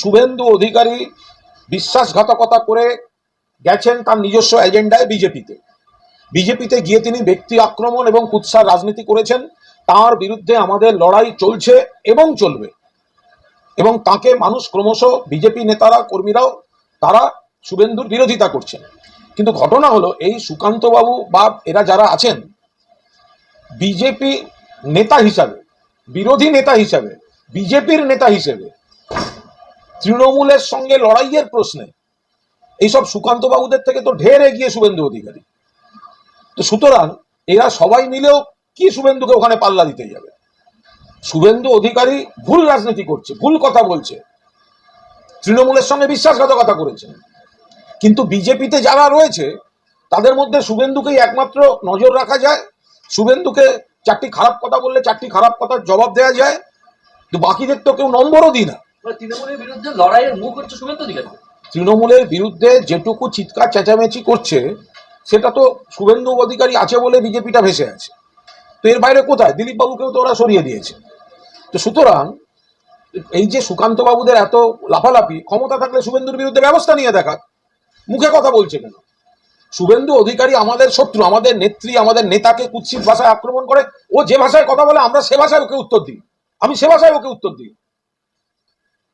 শুভেন্দু অধিকারী বিশ্বাসঘাতকতা করে গেছেন তার নিজস্ব এজেন্ডায় বিজেপিতে। বিজেপিতে গিয়ে তিনি ব্যক্তি আক্রমণ এবং কুৎসার রাজনীতি করেছেন। তার বিরুদ্ধে আমাদের লড়াই চলছে এবং চলবে। এবং তাকে মানুষ ক্রমশ বিজেপি নেতারা, কর্মীরাও, তারা শুভেন্দুর বিরোধিতা করছেন। কিন্তু ঘটনা হলো, এই সুকান্তবাবু বা এরা যারা আছেন, বিজেপি নেতা হিসাবে, বিরোধী নেতা হিসাবে, বিজেপির নেতা হিসেবে তৃণমূলের সঙ্গে লড়াইয়ের প্রশ্নে। এইসব সুকান্ত বাবুদের থেকে তো ঢের এগিয়ে শুভেন্দু অধিকারী। তো সুতরাং এরা সবাই মিলেও কি শুভেন্দুকে ওখানে পাল্লা দিতে যাবে? শুভেন্দু অধিকারী ভুল রাজনীতি করছে, ভুল কথা বলছে। তৃণমূলের সঙ্গে বিশ্বাসঘাতকতা করেছেন। কিন্তু বিজেপিতে যারা রয়েছে, তাদের মধ্যে শুভেন্দুকেই একমাত্র নজর রাখা যায়। শুভেন্দুকে চারটি খারাপ কথা বললে চারটি খারাপ কথার জবাব দেওয়া যায়। কিন্তু বাকিদের তো কেউ নম্বরও দিই না। তৃণমূলের বিরুদ্ধে লড়াইয়ের মুখ হচ্ছে শুভেন্দু অধিকারী। তৃণমূলের বিরুদ্ধে যেটুকু চিৎকার চেঁচামেচি করছে, সেটা তো শুভেন্দু অধিকারী আছে বলে বিজেপিটা ভেসে আছে। তো এর বাইরে কোথায়? দিলীপ বাবুকেও তো ওরা সরিয়ে দিয়েছে। তো সুতরাং এই যে সুকান্ত বাবুদের এত লাফালাফি, ক্ষমতা থাকলে শুভেন্দুর বিরুদ্ধে ব্যবস্থা নিয়ে দেখাক। মুখে কথা বলছে কেন? শুভেন্দু অধিকারী আমাদের শত্রু, আমাদের নেত্রী, আমাদের নেতাকে কুৎসিত ভাষায় আক্রমণ করে, ও যে ভাষায় কথা বলে, আমরা সে ভাষায় ওকে উত্তর দিই। আমি সে ভাষায় ওকে উত্তর দিই।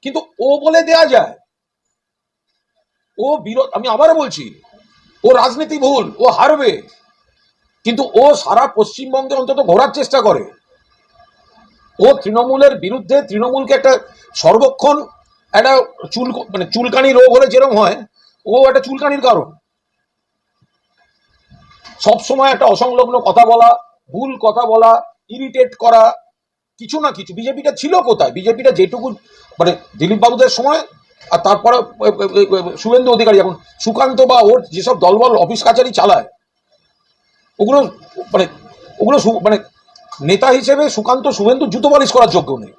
কিন্তু ও বলে দেয়া যায়। ও বিরোধ, আমি আবারও বলছি, ও রাজনীতি ভুল, ও হারবে। কিন্তু ও সারা পশ্চিমবঙ্গে অন্তত ঘোরার চেষ্টা করে। ও তৃণমূলের বিরুদ্ধে তৃণমূলকে একটা সর্বক্ষণ একটা চুল মানে চুলকানি রোগ হলে যেরকম হয়, ও একটা চুলকানির কারণ। সবসময় একটা অসংলগ্ন কথা বলা, ভুল কথা বলা ইরিটেট করা কিছু না কিছু, বিজেপিটা ছিল কোথায়? বিজেপিটা যেটুকু মানে দিলীপ বাবুদের সময় আর তারপরে শুভেন্দু অধিকারী, এখন সুকান্ত বা ওর যেসব দলবল, অফিস কাচারি চালায়, ওগুলো মানে ওগুলো মানে নেতা হিসেবে সুকান্ত, শুভেন্দু জুতো পালিশ করার যোগ্য নেই।